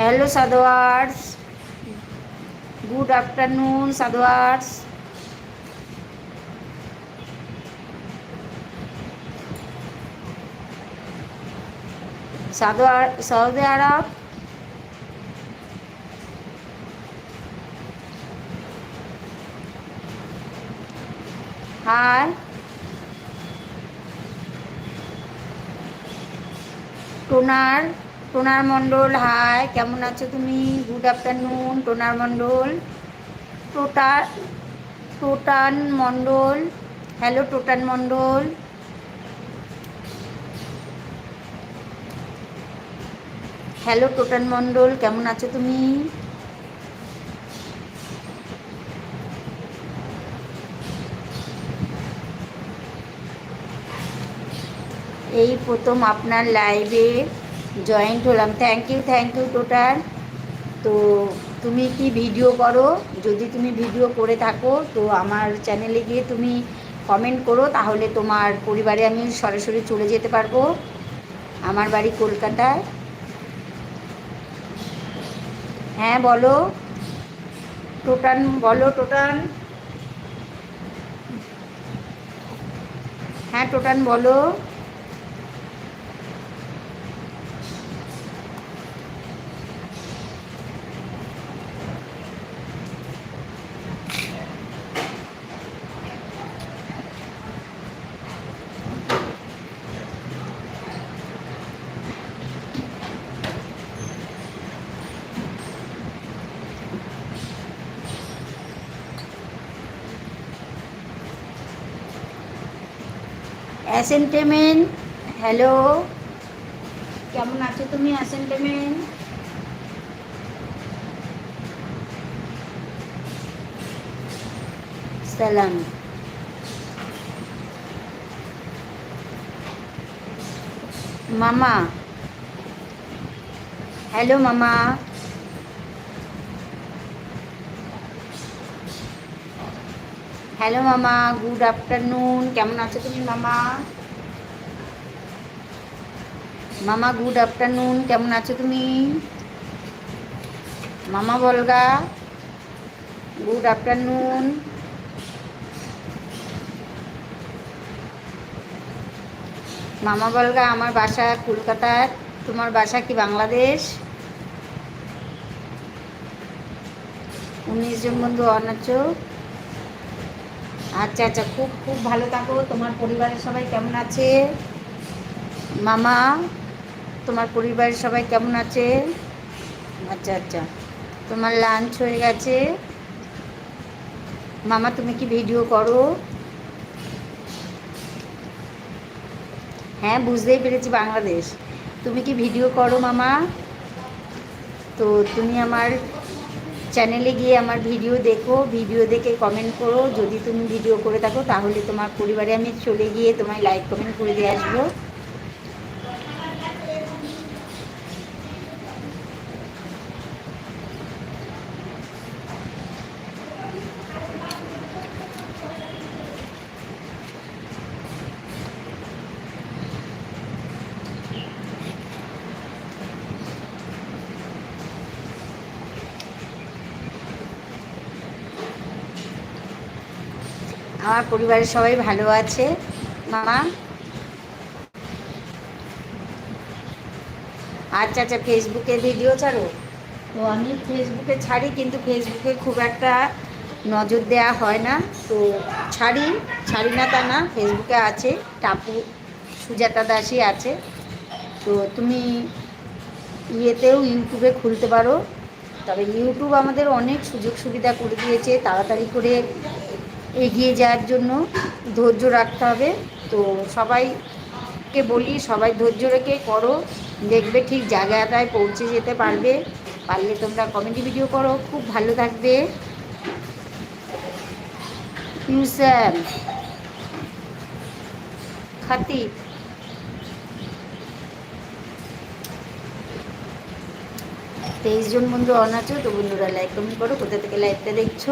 Hello সাদোয়ার্স good afternoon সাদোয়ার্স সাদোয়ার সৌদি আরব hi toner toner Mondal hi কেমন আছো তুমি? গুড আফটারনুন টোনার মণ্ডল। টোটা টোটান মণ্ডল হ্যালো টোটান মণ্ডল। হ্যালো টোটান মণ্ডল, কেমন আছো তুমি? এই প্রথম আপনার লাইভে জয়েন্ট হলাম। Thank you thank you total তো তুমি কি ভিডিও করো? যদি তুমি ভিডিও করে থাকো, তো আমার চ্যানেলে গিয়ে তুমি কমেন্ট করো, তাহলে তোমার পরিবারে আমি সরাসরি চলে যেতে পারব। আমার বাড়ি কলকাতায় হ্যাঁ বলো। টোটান বলো টোটান হ্যাঁ টোটান বলো। অ্যাসেন্টেমেন্ট হ্যালো। কেমন আছো তুমি অ্যাসেন্টেমেন্ট? সালাম। মামা। হ্যালো মামা। হ্যালো মামা, গুড আফটারনুন। কেমন আছো তুমি মামা? মামা, গুড আফটারনুন। কেমন আছো তুমি? মামা বলগা, গুড আফটারনুন। মামা বলগা, আমার বাসা কলকাতার। তোমার বাসা কি বাংলাদেশ? উনিশ জন বন্ধু অন আছো? আচ্ছা আচ্ছা খুব খুব ভালো থাকো। তোমার পরিবারের সবাই কেমন আছে? মামা, তোমার পরিবারের সবাই কেমন আছে? আচ্ছা আচ্ছা তোমার লাঞ্চ হয়ে গেছে। মামা, তুমি কি ভিডিও করো? হ্যাঁ বুঝতেই পেরেছি বাংলাদেশ। তুমি কি ভিডিও করো, মামা? তো তুমি আমার চ্যানেলে গিয়ে আমার ভিডিও দেখো ভিডিও দেখে কমেন্ট করো। যদি তুমি ভিডিও করে থাকো, তাহলে তোমার পরিবারে আমি চলে গিয়ে তোমায় লাইক কমেন্ট করে দিয়ে আসব। আমার পরিবারের সবাই ভালো আছে। মামা? আচ্ছা আচ্ছা ফেসবুকে ভিডিও ছাড়ো। তো আমি ফেসবুকে ছাড়ি, কিন্তু ফেসবুকে খুব একটা নজর দেওয়া হয় না। তো ছাড়ি ছাড়ি না তা না, ফেসবুকে আছে। টাপু, সুজাতা দাসী আছে। তো তুমি ইয়েতেও ইউটিউবে খুলতে পারো। তবে ইউটিউব আমাদের অনেক সুযোগ সুবিধা করে দিয়েছে। তাড়াতাড়ি করে এগিয়ে যাওয়ার জন্য ধৈর্য রাখতে হবে। তো সবাইকে বলি, সবাই ধৈর্য রেখে করো। দেখবে ঠিক জায়গাটায় পৌঁছে যেতে পারবে। পারলে তোমরা কমেডি ভিডিও করো। খুব ভালো থাকবে। ইউসাম খাতি তেইশ জন বন্ধু অন তো বন্ধুরা লাইক কমেন্ট করো। কোথা থেকে লাইভটা দেখছ?